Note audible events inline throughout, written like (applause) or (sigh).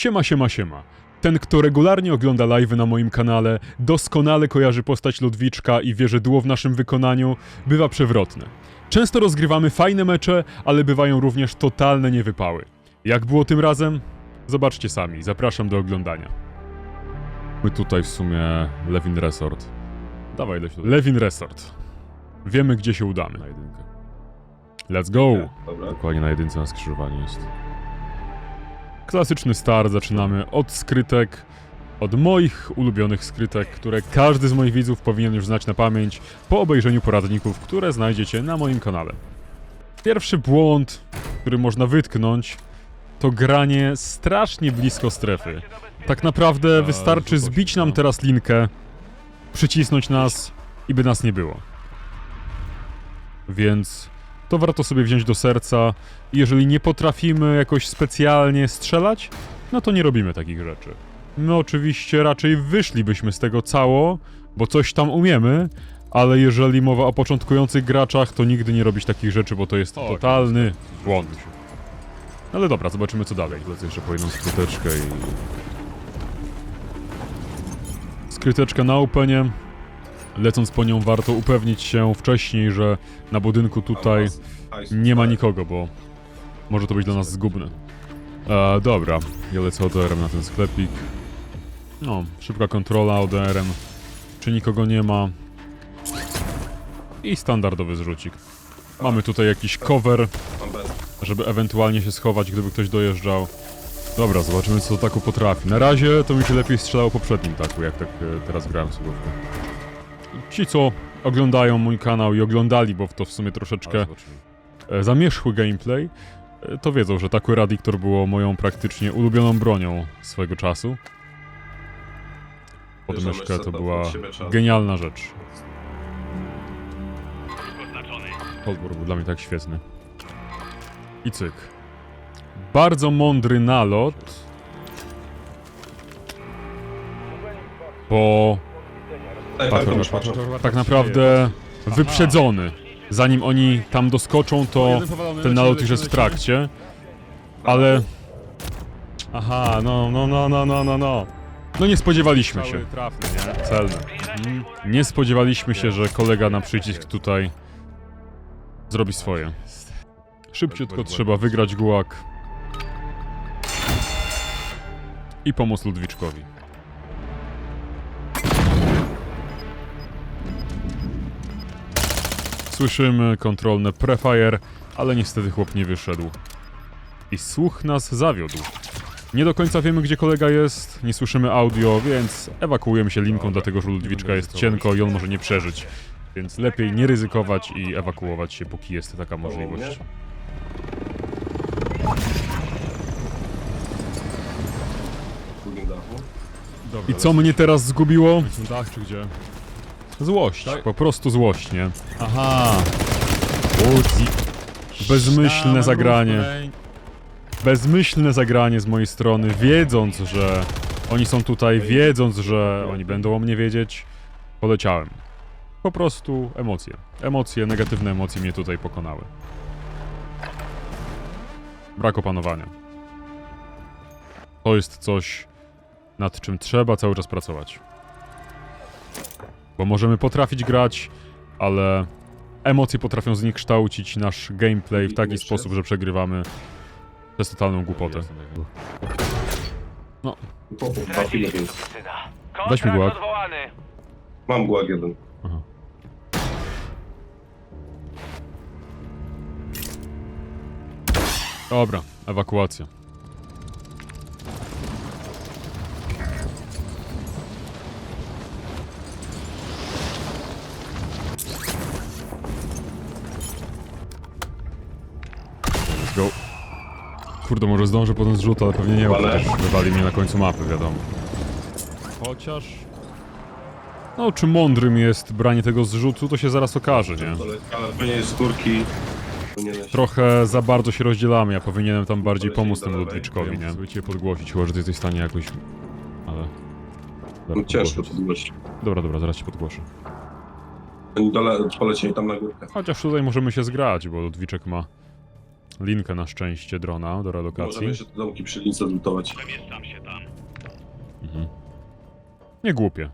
Siema, siema, siema. Ten, kto regularnie ogląda live'y na moim kanale, doskonale kojarzy postać Ludwiczka i wie, że duo w naszym wykonaniu bywa przewrotne. Często rozgrywamy fajne mecze, ale bywają również totalne niewypały. Jak było tym razem? Zobaczcie sami, zapraszam do oglądania. My tutaj w sumie Lewin Resort. Dawaj, leć Lewin Resort. Wiemy, gdzie się udamy. Na jedynkę. Let's go! Dobra. Dokładnie na jedynce na skrzyżowaniu jest. Klasyczny start, zaczynamy od skrytek, od moich ulubionych skrytek, które każdy z moich widzów powinien już znać na pamięć po obejrzeniu poradników, które znajdziecie na moim kanale. Pierwszy błąd, który można wytknąć, to granie strasznie blisko strefy. Tak naprawdę wystarczy zbić nam teraz linkę, przycisnąć nas i by nas nie było. Więc to warto sobie wziąć do serca. Jeżeli nie potrafimy jakoś specjalnie strzelać, no to nie robimy takich rzeczy. My oczywiście raczej wyszlibyśmy z tego cało, bo coś tam umiemy, ale jeżeli mowa o początkujących graczach, to nigdy nie robić takich rzeczy, bo to jest totalny błąd. Ale dobra, zobaczymy co dalej. Lecę jeszcze po jedną skryteczkę i... Skryteczka na upenie. Lecąc po nią warto upewnić się wcześniej, że na budynku tutaj nie ma nikogo, bo może to być dla nas zgubne. E, dobra, ja lecę ODR-em na ten sklepik. No, szybka kontrola ODR-em. Czy nikogo nie ma? I standardowy zrzucik. Mamy tutaj jakiś cover, żeby ewentualnie się schować, gdyby ktoś dojeżdżał. Dobra, zobaczymy co taku potrafi. Na razie to mi się lepiej strzelało poprzednim taku, jak tak e, teraz grałem sobie. Ci, co oglądają mój kanał i oglądali, bo w to w sumie troszeczkę e, zamierzchły gameplay, e, to wiedzą, że Taku Radictor było moją praktycznie ulubioną bronią swojego czasu. Podmyszka to była genialna rzecz. Podbór był dla mnie tak świetny. I cyk. Bardzo mądry nalot. Bo Daj, patrz, patrz, patrz, patrz. tak naprawdę wyprzedzony. Zanim oni tam doskoczą, to ten nalot już jest w trakcie. Ale... Aha, no, no, no, no, no, no, no. No nie spodziewaliśmy się. Celny. Mhm. Nie spodziewaliśmy się, że kolega na przycisk tutaj zrobi swoje. Szybciutko trzeba wygrać gułak. I pomóc Ludwiczkowi. Słyszymy kontrolne prefire, ale niestety chłop nie wyszedł. I słuch nas zawiódł. Nie do końca wiemy, gdzie kolega jest, nie słyszymy audio, więc ewakuujemy się linką, dlatego że Ludwiczka jest cienko i on może nie przeżyć. Więc lepiej nie ryzykować i ewakuować się, póki jest taka możliwość. I co mnie teraz zgubiło? Dach czy gdzie? Złość, po prostu złość, nie? Aha. Bezmyślne zagranie. Bezmyślne zagranie z mojej strony, wiedząc, że oni są tutaj, wiedząc, że oni będą o mnie wiedzieć, poleciałem. Po prostu emocje. Emocje, negatywne emocje mnie tutaj pokonały. Brak opanowania. To jest coś, nad czym trzeba cały czas pracować. Bo możemy potrafić grać, ale emocje potrafią zniekształcić nasz gameplay w taki sposób, że przegrywamy przez totalną głupotę. Po, po, trafili mnie. Weź mi gułak. odwołany. Mam gułag jeden. Aha. Dobra, ewakuacja. Kurde, może zdążę po ten zrzut, ale pewnie nie, bo Ale- przecież wywali mnie na końcu mapy, wiadomo. Chociaż... No, czy mądrym jest branie tego zrzutu, to się zaraz okaże, nie? Ale, pewnie z górki. Powinieneś... Trochę za bardzo się rozdzielamy, ja powinienem tam bardziej pomóc temu. Ludwiczkowi, nie? Żeby cię podgłosić, chyba że ty jesteś w stanie jakoś... Ale... No, Zaraz ciężko podgłoszę. to było. Dobra, dobra, zaraz cię podgłoszę. Oni dole polecieli tam na górkę. Chociaż tutaj możemy się zgrać, bo Ludwiczek ma linkę na szczęście drona do Możemy relokacji. jeszcze te domki przy lince zlutować. Mhm. Nie głupie.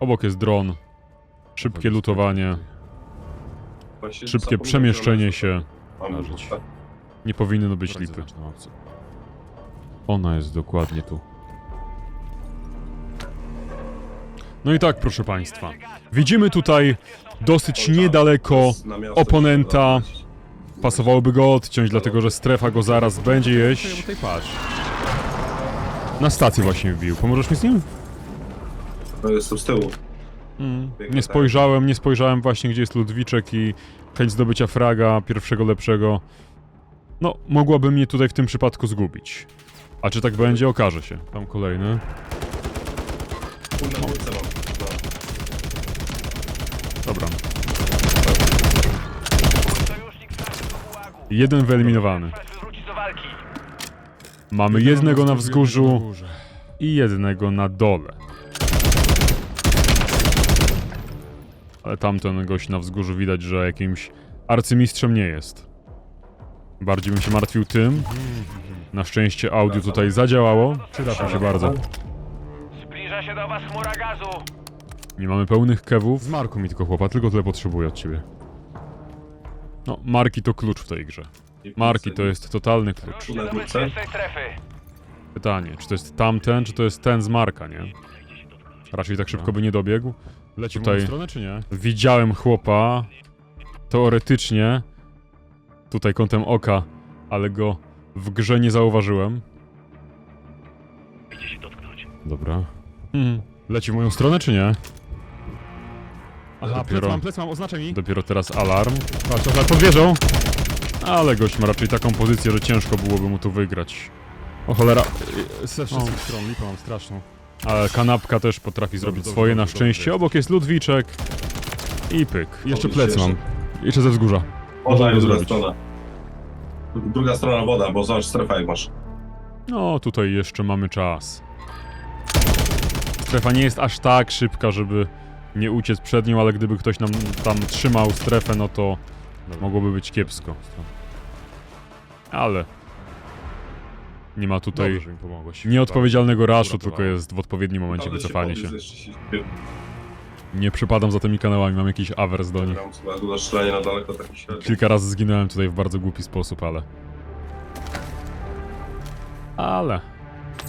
Obok jest dron. Szybkie lutowanie, Właśnie szybkie zapomniałem, przemieszczenie że się. Mam darzyć. tak. Nie powinno być lipy. Ona jest dokładnie tu. No i tak, proszę państwa. Widzimy tutaj dosyć niedaleko oponenta. się Pasowałoby go odciąć, dlatego że strefa go zaraz będzie jeść. Tutaj patrz. Na stację właśnie wbił. Pomożesz mi z nim? To jestem z tyłu. Nie spojrzałem, nie spojrzałem właśnie gdzie jest Ludwiczek i chęć zdobycia fraga, pierwszego lepszego. No, mogłaby mnie tutaj w tym przypadku zgubić. A czy tak będzie, okaże się. Tam kolejny. Pół na górce mam. No. Dobra. Sojusznik stracił do gułagu. Jeden wyeliminowany. Mamy jednego na wzgórzu i jednego na dole. Ale tamten gość na wzgórzu widać, że jakimś arcymistrzem nie jest. Bardziej bym się martwił tym. Na szczęście audio tutaj zadziałało. Przyda się bardzo. Zbliża się do was chmura gazu. Nie mamy pełnych kewów. Z Marku mi tylko chłopa, tylko tyle potrzebuję od ciebie. No, marki to klucz w tej grze. Marki to jest totalny klucz. Na górce. strefy. Pytanie, czy to jest tamten, czy to jest ten z Marka, nie? Raczej tak szybko by nie dobiegł. Leci Tutaj- w moją stronę, czy nie? Widziałem chłopa, teoretycznie, tutaj kątem oka, ale go w grze nie zauważyłem. Dobra. Mhm. Leci w moją stronę, czy nie? Aha, Dopiero- plec mam, plec mam, oznaczaj mi. Dopiero teraz alarm. Patrz, alarm pod wieżą. Ale gość ma raczej taką pozycję, że ciężko byłoby mu tu wygrać. O cholera. Ze wszystkich stron, lipę mam straszną. Ale kanapka też potrafi zrobić dobrze, swoje na dobrze, szczęście. dobrze. Obok jest Ludwiczek. I pyk. Jeszcze Dobrze, plecy mam. jeszcze. Jeszcze ze wzgórza. Woda Można jest go druga zrobić. strona. Druga strona woda, bo zobacz strefa jak masz. No, tutaj jeszcze mamy czas. Strefa nie jest aż tak szybka, żeby nie uciec przed nią, ale gdyby ktoś nam tam trzymał strefę, no to mogłoby być kiepsko. Ale nie ma tutaj Dobrze, że mi pomogłeś. nieodpowiedzialnego raszu, Uratowałem. tylko jest w odpowiednim momencie Ale się wycofanie się. podniósł jeszcze się- Nie przypadam za tymi kanałami, mam jakiś awers do nich. Na daleko taki średni. Kilka razy zginąłem tutaj w bardzo głupi sposób, ale... Ale...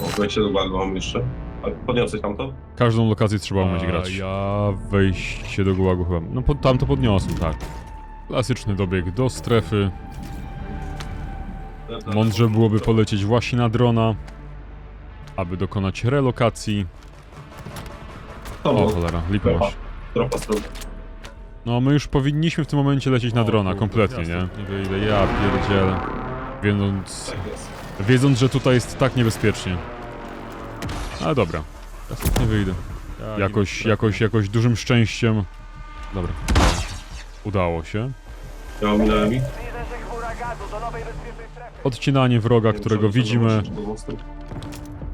O, wejście do bagu mam jeszcze. A podniosłeś tam to? Każdą lokację trzeba umieć grać. ja Ja wejście do gułagu chyba. No pod, tam to podniosłem, tak. Klasyczny dobieg do strefy. Mądrze byłoby polecieć właśnie na drona, aby dokonać relokacji. O cholera, masz. Tropa strona. No my już powinniśmy w tym momencie lecieć na drona, kompletnie, nie? Nie wyjdę, ja pierdzielę. Wiedząc, Tak wiedząc, że tutaj jest tak niebezpiecznie. Ale dobra, ja stąd nie wyjdę. Ja nie Jakoś, wiem, jakoś, jakoś dużym szczęściem. Dobra. Udało się. Ja ominąłem ich. Zbliża się chmura gazu do nowej bezpiecznej strefy. Odcinanie wroga, którego widzimy zobaczyć pod mostem.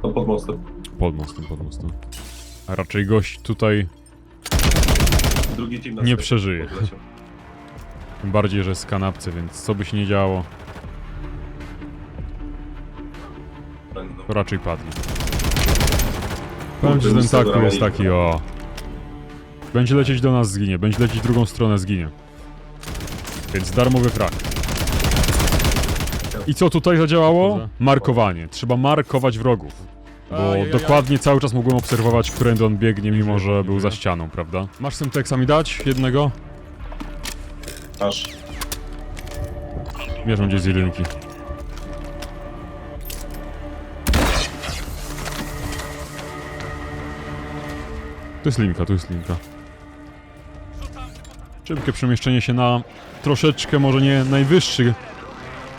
To pod mostem. pod mostem, pod mostem. A raczej gość tutaj, Drugi team na Nie strefie przeżyje. podleciał. (laughs) tym bardziej, że jest w kanapce, więc co by się nie działo, Będą. to raczej padnie. Powiem ci, że ten taku jest taki o... Będzie lecieć do nas, zginie. Będzie lecieć w drugą stronę, zginie. Więc darmowy frak. I co tutaj zadziałało? Markowanie. Trzeba markować wrogów. Bo dokładnie cały czas mogłem obserwować, którędy on biegnie, mimo że był za ścianą, prawda? Masz Semtexa mi dać? Jednego? Aż. Mierzą gdzieś z jedynki. To jest linka, to jest linka. Szybkie przemieszczenie się na troszeczkę, może nie najwyższy,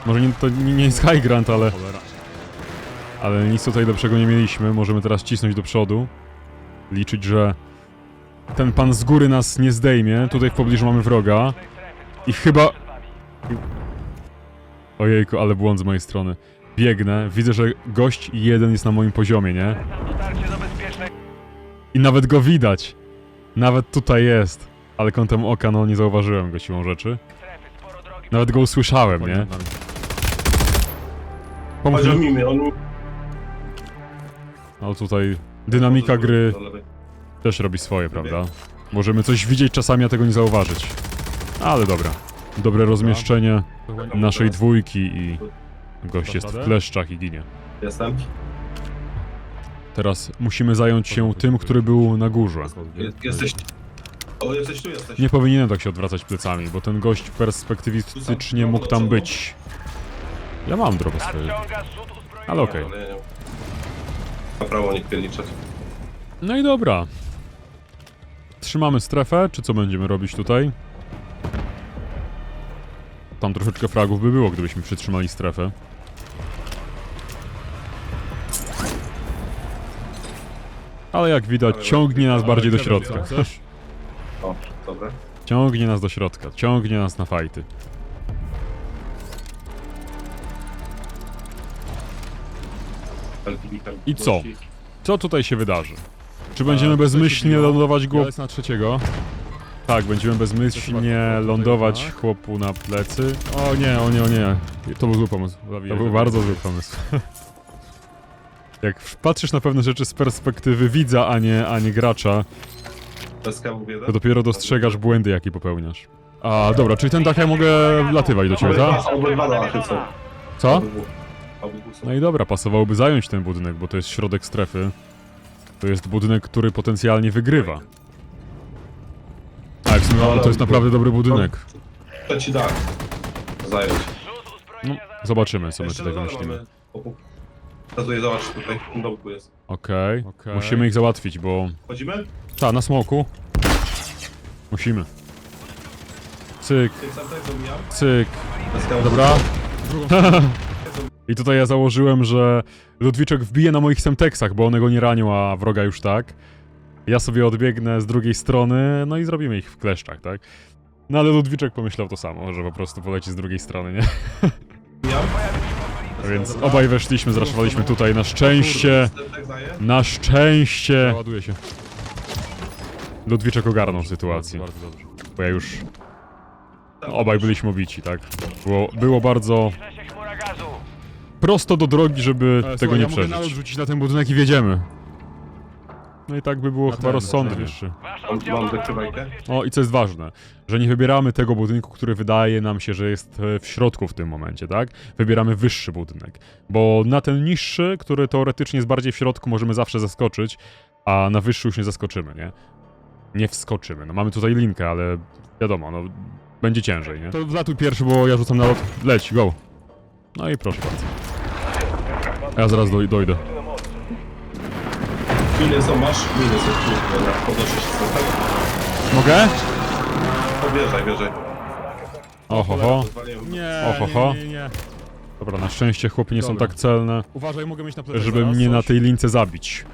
może nie, to nie jest high grant, ale, ale nic tutaj lepszego nie mieliśmy. Możemy teraz cisnąć do przodu. Liczyć, że ten pan z góry nas nie zdejmie. Tutaj w pobliżu mamy wroga. I chyba. Ojejku, ale błąd z mojej strony. Biegnę, widzę, że gość jeden jest na moim poziomie, nie? I nawet go widać. Nawet tutaj jest. Ale kątem oka, no nie zauważyłem go siłą rzeczy. Nawet go usłyszałem, nie? Pomóż mi. on... No tutaj dynamika gry też robi swoje, prawda? Możemy coś widzieć czasami, a tego nie zauważyć. Ale dobra. Dobre rozmieszczenie naszej dwójki i gość jest w kleszczach i ginie. Jestem. Teraz musimy zająć się tym, który był na górze. Je- Jesteś... O, jesteś tu, jesteś. Nie powinienem tak się odwracać plecami, bo ten gość perspektywistycznie mógł tam być. Ja mam drogę swoją. Nadciąga zrzut uzbrojenia. Ale okej. Ale nie- Na prawo nie. No i dobra. Trzymamy strefę, czy co będziemy robić tutaj? Tam troszeczkę fragów by było, gdybyśmy przytrzymali strefę. Ale jak widać, ciągnie nas bardziej do środka. Chcesz? O, (laughs) dobra. Ciągnie nas do środka, ciągnie nas na fajty. I co? Co tutaj się wydarzy? Czy będziemy bezmyślnie lądować. Jest na trzeciego. Tak, będziemy bezmyślnie lądować chłopu na plecy. O nie, o nie, o nie. To był zły pomysł. To był bardzo zły pomysł. (laughs) Jak patrzysz na pewne rzeczy z perspektywy widza, a nie, a nie gracza, Bez kawu biedę? to dopiero dostrzegasz błędy, jakie popełniasz. A, dobra, czyli ten dach ja mogę wlatywać do ciebie, tak? Są. Co? Obydwu. Obydwu są. No i dobra, pasowałoby zająć ten budynek, bo to jest środek strefy. To jest budynek, który potencjalnie wygrywa. A, w sumie no, to jest naprawdę dobry budynek. Trzeci dach. Zająć. Zrzut uzbrojenia No, zobaczymy, co my tutaj wymyślimy. Pokazuję, zobacz tutaj, w tym domku jest. Okej, Okej. musimy ich załatwić, bo... Chodzimy? Ta, na smoku. Musimy. Cyk, Tym sam tak domijam. cyk. Dobra. (laughs) I tutaj ja założyłem, że Ludwiczek wbije na moich semteksach, bo one go nie ranią, a wroga już tak. Ja sobie odbiegnę z drugiej strony, no i zrobimy ich w kleszczach, tak? No ale Ludwiczek pomyślał to samo, że po prostu poleci z drugiej strony, nie? (laughs) Domijam. Więc obaj weszliśmy, zraszowaliśmy tutaj, na szczęście, na szczęście. Ładuje się. Ludwiczek ogarnął sytuację, bo ja już obaj byliśmy obici, tak? Było, było bardzo prosto do drogi, żeby tego słuchaj, nie ja mogę przeżyć. rzucić na ten budynek i wiedziemy. No i tak by było Na chyba ten, rozsądnie. na Wasz Mam- O i co jest ważne, że nie wybieramy tego budynku, który wydaje nam się, że jest e, w środku w tym momencie, tak? Wybieramy wyższy budynek, bo na ten niższy, który teoretycznie jest bardziej w środku, możemy zawsze zaskoczyć, a na wyższy już nie zaskoczymy, nie? Nie wskoczymy. No mamy tutaj linkę, ale wiadomo, no będzie ciężej, nie? To wlatuj pierwszy, bo ja rzucam nalot. Leć, go. No i proszę bardzo. A ja zaraz doj dojdę. Miny są, masz? Są. Dobra, podnoszę się tego. Mogę? Powierzaj, wierzaj. Oho, Zwaliłem. Nie, Ohoho. nie, nie, nie. Dobra, na szczęście chłopy nie są Dobra. tak celne, Uważaj, mogę mieć na plecach żeby zaraz mnie na coś. tej lince zabić.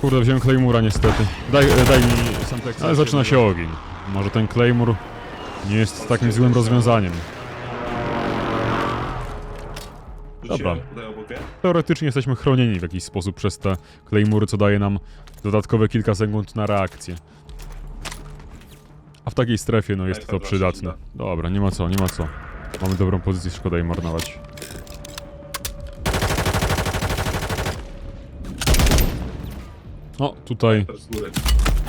Kurde, wziąłem Claymura niestety. Daj, e, daj mi... Ale zaczyna się ogień. Może ten Claymore nie jest takim złym rozwiązaniem. Dobra. Teoretycznie jesteśmy chronieni w jakiś sposób przez te Claymury, co daje nam dodatkowe kilka sekund na reakcję. A w takiej strefie, no jest to przydatne. Dobra, nie ma co, nie ma co. Mamy dobrą pozycję, szkoda jej marnować. O, tutaj... Teraz z góry.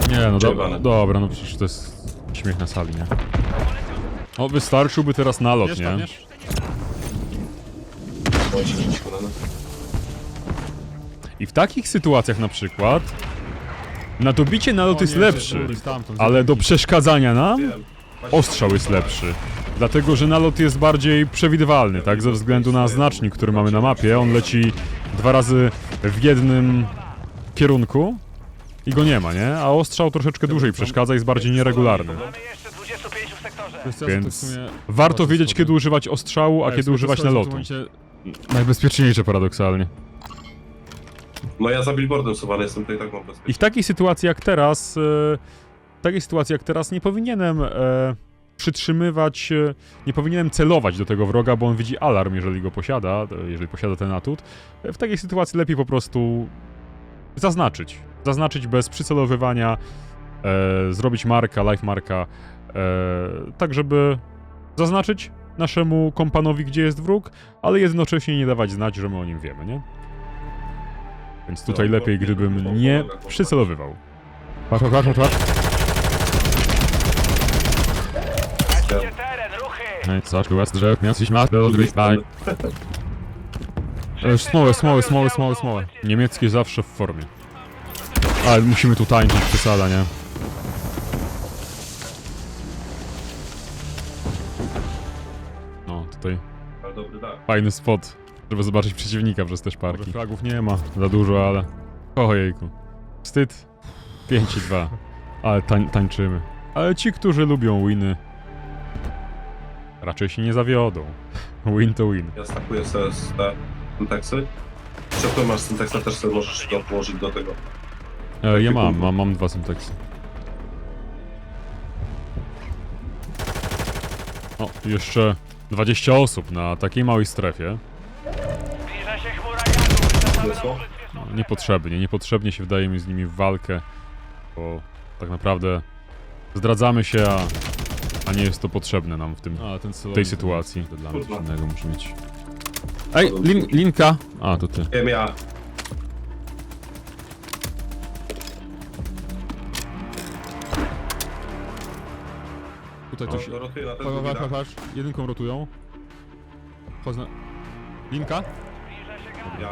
Nie, no dobra, dobra, no przecież to jest śmiech na sali, nie? O, wystarczyłby teraz nalot, Wiesz, nie? tam, wiesz? I w takich sytuacjach na przykład na dobicie nalot jest lepszy, ale do przeszkadzania nam ostrzał jest lepszy. Dlatego, że nalot jest bardziej przewidywalny, tak? Ze względu na znacznik, który mamy na mapie. On leci dwa razy w jednym kierunku i go nie ma, nie? A ostrzał troszeczkę dłużej przeszkadza i jest bardziej nieregularny. Mamy jeszcze 25 w sektorze. Wiesz co, ja Więc warto wiedzieć, kiedy używać ostrzału, a Ej, kiedy używać nalotu. Najbezpieczniejsze paradoksalnie. No ja za billboardem suwany jestem, to i tak mam bezpiecznie. I w takiej sytuacji jak teraz, e, w takiej sytuacji jak teraz nie powinienem e, przytrzymywać, e, nie powinienem celować do tego wroga, bo on widzi alarm, jeżeli go posiada, e, jeżeli posiada ten atut. E, W takiej sytuacji lepiej po prostu zaznaczyć. Zaznaczyć bez przycelowywania, e, zrobić marka, live marka, e, tak żeby zaznaczyć, naszemu kompanowi, gdzie jest wróg, ale jednocześnie nie dawać znać, że my o nim wiemy, nie? Więc tutaj No, lepiej, gdybym nie przycelowywał. Patrz, patrz, patrz, patrz. Teren, ruchy! No i co, czuła drzew, miał coś masz, do drugiej strony. E, Smoły, smoły, smoły, smoły, smoły. Niemieckie zawsze w formie. Ale musimy tu tańczyć, przesada, nie? Dobry dach. fajny spot, żeby zobaczyć przeciwnika przez te szparki. Fragów nie ma za dużo, ale... Ojejku. Wstyd. 5 i 2. Ale tań, tańczymy. Ale ci, którzy lubią winy, raczej się nie zawiodą. Win to win. Ja stakuję sobie z te syntaksy. Czy masz syntaksa, też sobie możesz go położyć do tego. E, ja mam, mam, mam dwa syntaksy. O, jeszcze 20 osób na takiej małej strefie. Zbliża się chmura na No, niepotrzebnie, niepotrzebnie się wdaje mi z nimi w walkę, bo tak naprawdę zdradzamy się, a, a nie jest to potrzebne nam w tym, A, ten w tej sytuacji. To dla mnie coś innego mieć. Ej, lin, linka! A, to ty. Wiem ja. Tutaj No, coś... patrz, patrz. Jedynką rotują. Chodź na... Linka? Zbliża się gaz. Ja.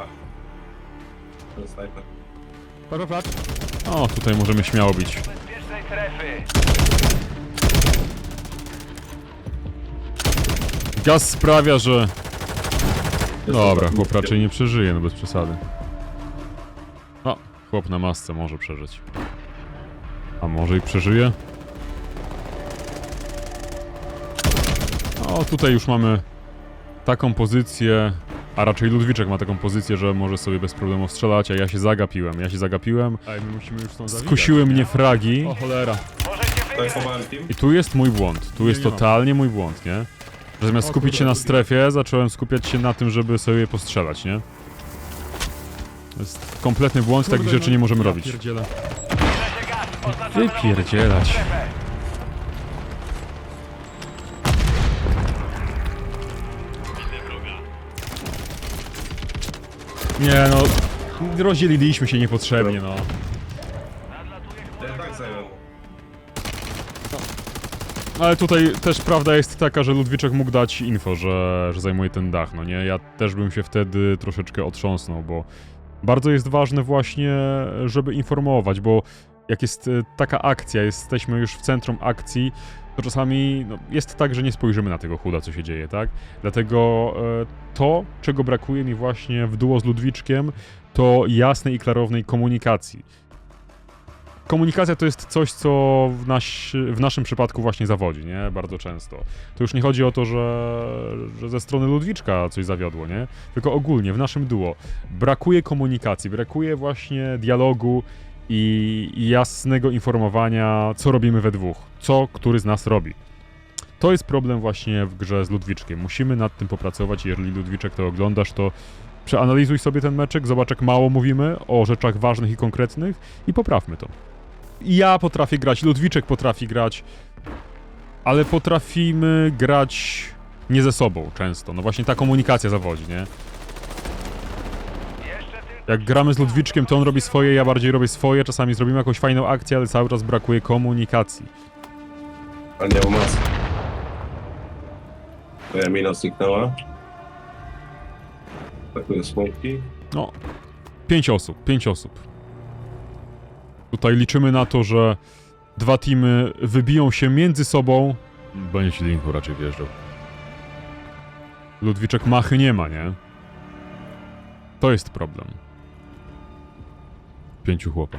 Ten snajper. Patrz. O, tutaj możemy śmiało bić. Bezpiecznej. Gaz sprawia, że... Dobra, chłop raczej nie przeżyje, no bez przesady. O, chłop na masce może przeżyć. A może i przeżyje? O, tutaj już mamy taką pozycję, a raczej Ludwiczek ma taką pozycję, że może sobie bez problemu strzelać, a ja się zagapiłem, ja się zagapiłem, Ej, my musimy już stąd skusiły mnie fragi O cholera. Zajmowałem team. i tu jest mój błąd, tu jest totalnie mój błąd, nie? Że Zamiast skupić się na strefie, zacząłem skupiać się na tym, żeby sobie postrzelać, nie? To jest kompletny błąd, takich rzeczy no, nie możemy robić. Wypierdzielać. Nie no, rozdzieliliśmy się niepotrzebnie, no. Ale tutaj też prawda jest taka, że Ludwiczek mógł dać info, że, że zajmuje ten dach, no nie? Ja też bym się wtedy troszeczkę otrząsnął, bo bardzo jest ważne właśnie, żeby informować, bo jak jest e, taka akcja, jesteśmy już w centrum akcji, to czasami no, jest tak, że nie spojrzymy na tego chuda, co się dzieje, tak? Dlatego e, to, czego brakuje mi właśnie w duo z Ludwiczkiem, to jasnej i klarownej komunikacji. Komunikacja to jest coś, co w, naś, w naszym przypadku właśnie zawodzi, nie? Bardzo często. To już nie chodzi o to, że, że ze strony Ludwiczka coś zawiodło, nie? Tylko ogólnie w naszym duo brakuje komunikacji, brakuje właśnie dialogu i jasnego informowania, co robimy we dwóch, co który z nas robi. To jest problem właśnie w grze z Ludwiczkiem. Musimy nad tym popracować. Jeżeli Ludwiczek to oglądasz, to przeanalizuj sobie ten meczek, zobacz jak mało mówimy o rzeczach ważnych i konkretnych i poprawmy to. Ja potrafię grać, Ludwiczek potrafi grać, ale potrafimy grać nie ze sobą często. No właśnie ta komunikacja zawodzi, nie? Jak gramy z Ludwiczkiem, to on robi swoje, ja bardziej robię swoje, czasami zrobimy jakąś fajną akcję, ale cały czas brakuje komunikacji. Ale nie ma masy. Twoja mina zniknęła. Takuję smoki. No, pięć osób, pięć osób. Tutaj liczymy na to, że dwa teamy wybiją się między sobą. Będzie się Linku raczej wjeżdżał. Ludwiczek machy nie ma, nie? To jest problem. Pięciu chłopa.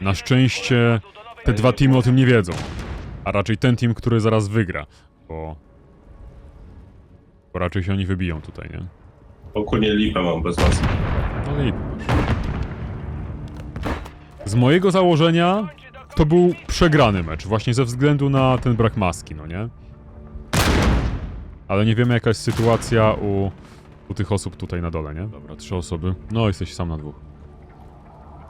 Na szczęście te dwa teamy o tym nie wiedzą. A raczej ten team, który zaraz wygra. Bo... Bo raczej się oni wybiją tutaj, nie? Ogólnie lipę mam bez masy. No i Z mojego założenia to był przegrany mecz, właśnie ze względu na ten brak maski, no nie? Ale nie wiemy jaka jest sytuacja u, u tych osób tutaj na dole, nie? Dobra, trzy osoby. No, jesteś sam na dwóch.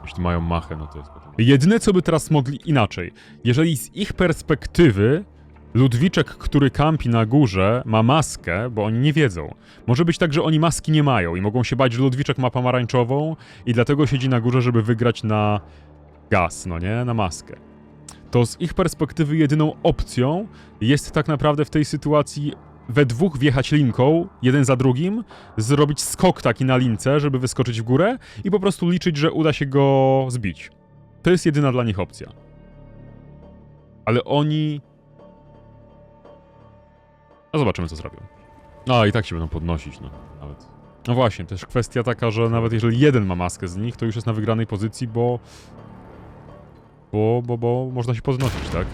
Jeśli mają machę, no to jest potem. Jedyne co by teraz mogli inaczej, jeżeli z ich perspektywy Ludwiczek, który kampi na górze, ma maskę, bo oni nie wiedzą. Może być tak, że oni maski nie mają i mogą się bać, że Ludwiczek ma pomarańczową i dlatego siedzi na górze, żeby wygrać na gaz, no nie? Na maskę. To z ich perspektywy jedyną opcją jest tak naprawdę w tej sytuacji we dwóch wjechać linką, jeden za drugim, zrobić skok taki na lince, żeby wyskoczyć w górę i po prostu liczyć, że uda się go zbić. To jest jedyna dla nich opcja. Ale oni... No zobaczymy, co zrobią. No i tak się będą podnosić, no. Nawet. No właśnie, też kwestia taka, że nawet jeżeli jeden ma maskę z nich, to już jest na wygranej pozycji, bo... Bo, bo, bo można się podnosić, tak?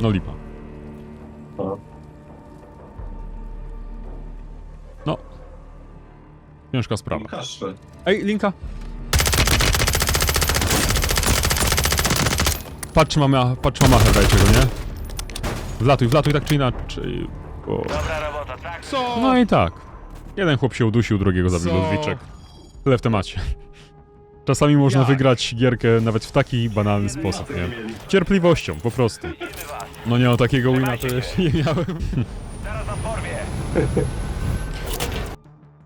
No lipa. No. No. Ciężka sprawa. Kaszle. Ej, Linka! Patrz, mamy, patrz, machę dajcie go, nie? Wlatuj, wlatuj tak czy inaczej, bo... Dobra robota, tak? Co? No i tak. Jeden chłop się udusił, drugiego zabił Co? Ludwiczek. Tyle w temacie. Czasami można Jak? wygrać gierkę nawet w taki banalny sposób, nie? Cierpliwością, po prostu. No nie, o takiego wina to jeszcze nie miałem. Zaraz nas porwie. (laughs)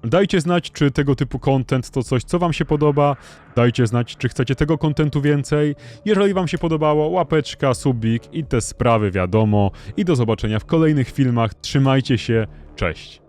Dajcie znać, czy tego typu content to coś, co wam się podoba. Dajcie znać, czy chcecie tego kontentu więcej. Jeżeli wam się podobało, łapeczka, subik i te sprawy wiadomo. I do zobaczenia w kolejnych filmach. Trzymajcie się, cześć.